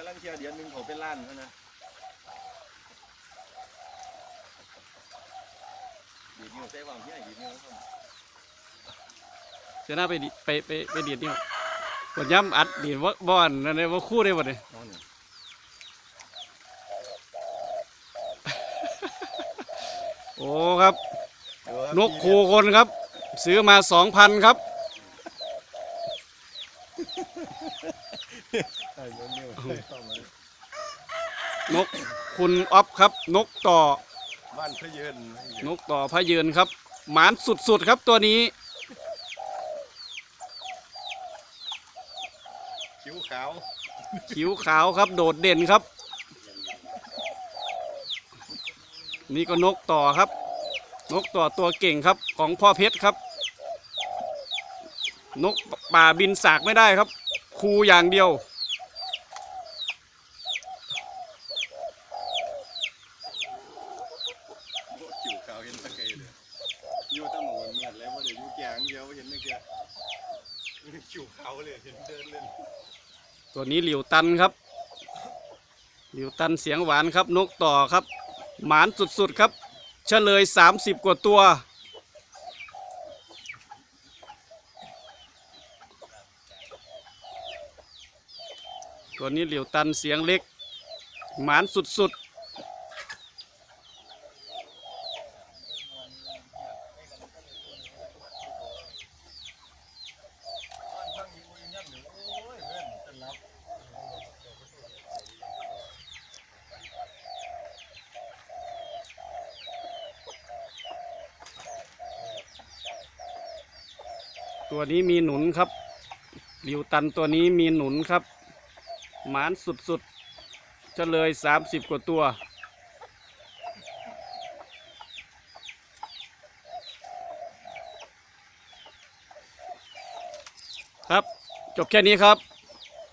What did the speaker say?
กำลังเชียร์เดือนหนึงเขาเป็นล้านแล้วนะดีดนิ้วใส่ความเพี้ยดีดนิ้วเข้ามาเสียหน้าไปดิไปไปไปดีดนี่กดย้ำอัดดีดว่าบอนนั่นเลยว่าคู่ได้หมดเลยเอาเนี่ยโอ้ครับเดี๋ยวครับ นกคูคนครับ ซื้อมาสองพันครับใส่เดือ นนิ้วใส่เข้ามานกคุณออฟครับ นกต่อบ้านพระเยินนกต่อพระเยือนครับ หมานสุดๆครับตัวนี้คิ้วขาวผิวขาวครับโดดเด่นครับ นี่ก็นกต่อครับ นกต่อตัวเก่งครับของพ่อเพชรครับ นกป่าบินสากไม่ได้ครับคูอย่างเดียวโอ้คิ้วขาวเห็นตะไคร้เลยอยู่ตั้งหมดเมื่อแล้วว่าเดี๋ยวอยู่แกงเดียวเห็นตะแกคิ้วขาวเลยเห็นเดินเล่นตัวนี้หลิวตันครับ หลิวตันเสียงหวานครับ นกต่อครับ หมานสุดๆครับ เฉลย 30 กว่าตัว ตัวนี้เหลิวตันเสียงเล็ก หมานสุดๆตัวนี้มีหนุนครับ หลิวตันตัวนี้มีหนุนครับ หมานสุดๆเฉลย 30 กว่าตัว ครับ จบแค่นี้ครับ